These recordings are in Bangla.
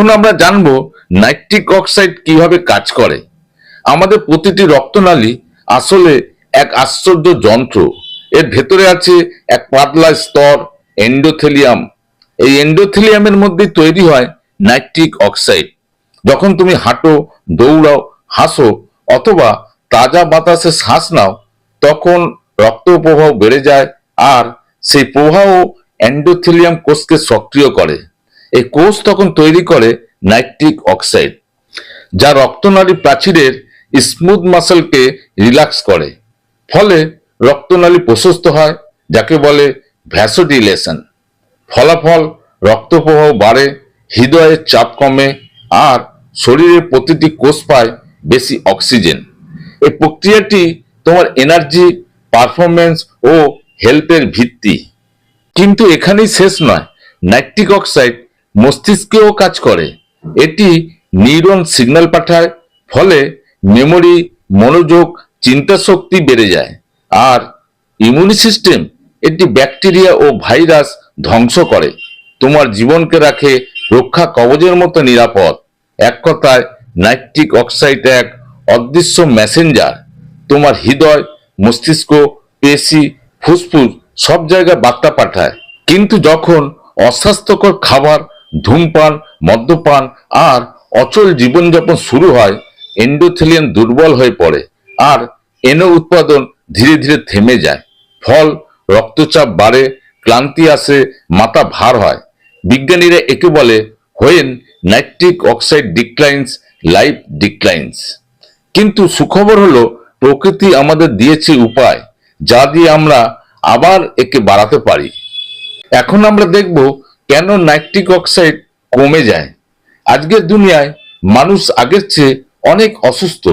এখন আমরা জানব নাইট্রিক অক্সাইড কীভাবে কাজ করে। আমাদের প্রতিটি রক্তনালী আসলে এক আশ্চর্য যন্ত্র। এর ভেতরে আছে এক পাতলা স্তর, এন্ডোথেলিয়াম। এই এন্ডোথেলিয়ামের মধ্যে তৈরি হয় নাইট্রিক অক্সাইড। যখন তুমি হাঁটো, দৌড়াও, হাসো অথবা তাজা বাতাসে শ্বাস নাও, তখন রক্ত প্রবাহ বেড়ে যায় আর সেই প্রবাহ এন্ডোথেলিয়াম কোষকে সক্রিয় করে। এই কোষ তখন তৈরি করে নাইট্রিক অক্সাইড, যা রক্তনালী প্রাচীরের স্মুথ মাসেলকে রিল্যাক্স করে। ফলে রক্তনালী প্রশস্ত হয়, যাকে বলে ভ্যাসোডিলেশন। ফলাফল রক্ত প্রবাহ বাড়ে, হৃদয়ের চাপ কমে, আর শরীরের প্রতিটি কোষ পায় বেশি অক্সিজেন। এই প্রক্রিয়াটি তোমার এনার্জি পারফরমেন্স ও হেলথের ভিত্তি। কিন্তু এখানেই শেষ নয়। নাইট্রিক অক্সাইড মস্তিষ্কেও কাজ করে। এটি নিউরন সিগন্যাল পাঠায়, ফলে মেমোরি, মনোযোগ চিন্তা শক্তি বেড়ে যায়, আর ইমিউনি সিস্টেম এটি ব্যাকটেরিয়া ও ভাইরাস ধ্বংস করে। তোমার জীবনকে রাখে রক্ষা কবজের মতো নিরাপদ। এক কথায়, নাইট্রিক অক্সাইড এক অদৃশ্য মেসেঞ্জার। তোমার হৃদয়, মস্তিষ্ক, পেশি, ফুসফুস সব জায়গায় বার্তা পাঠায়। কিন্তু যখন অস্বাস্থ্যকর খাবার ধূমপান, মদ্যপান আর অচল জীবনযাপন শুরু হয় এন্ডোথেলিয়াম দুর্বল হয়ে পড়ে আর এনো উৎপাদন ধীরে ধীরে থেমে যায়। ফল, রক্তচাপ বাড়ে, ক্লান্তি আসে, মাথা ভার হয়। বিজ্ঞানীরা একে বলে when nitric oxide declines life declines কিন্তু সুখবর হলো, প্রকৃতি আমাদের দিয়েছে উপায়, যা দিয়ে আমরা আবার একে বাড়াতে পারি। এখন আমরা দেখব কেন নাইট্রিক অক্সাইড কমে যায়? আজকের দুনিয়ায় মানুষ আগের চেয়ে অনেক অসুস্থ।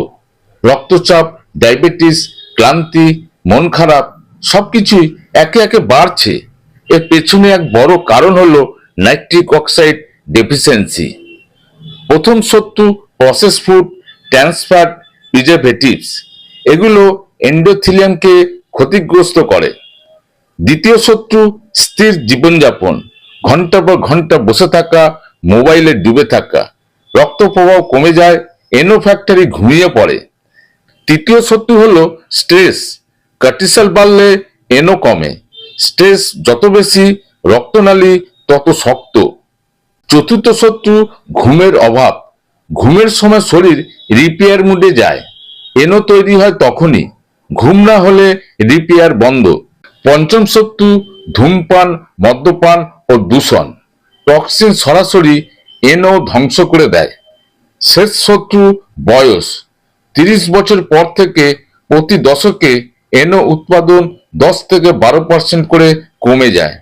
রক্তচাপ, ডায়াবেটিস, ক্লান্তি, মন খারাপ, সবকিছুই একে একে বাড়ছে। এর পেছনে এক বড় কারণ হলো নাইট্রিক অক্সাইড ডেফিসিয়েন্সি। প্রথম শত্রু প্রসেস ফুড ট্রান্সফার প্রিজারভেটিভস। এগুলো এন্ডোথিলিয়ামকে ক্ষতিগ্রস্ত করে। দ্বিতীয় শত্রু স্থির জীবনযাপন। ঘণ্টা পর ঘণ্টা বসে থাকা, মোবাইলে ডুবে থাকা। রক্ত প্রবাহ কমে যায়, এনো ফ্যাক্টরি ঘুমিয়ে পড়ে। তৃতীয় শত্রু হলো স্ট্রেস। কর্টিসল বাড়লে এনো কমে। স্ট্রেস যত বেশি রক্তনালী, তত শক্ত। চতুর্থ শত্রু ঘুমের অভাব। ঘুমের সময় শরীর রিপেয়ার মুডে যায়। এনো তৈরি হয় তখনই। ঘুম না হলে রিপেয়ার বন্ধ। পঞ্চম শত্রু ধূমপান, মদ্যপান ও দূষণ। টক্সিন সরাসরি এনো ধ্বংস করে দেয়। শেষ শত্রু বয়স। তিরিশ বছর পর থেকে প্রতি দশকে এনো উৎপাদন দশ থেকে বারো পার্সেন্ট করে কমে যায়।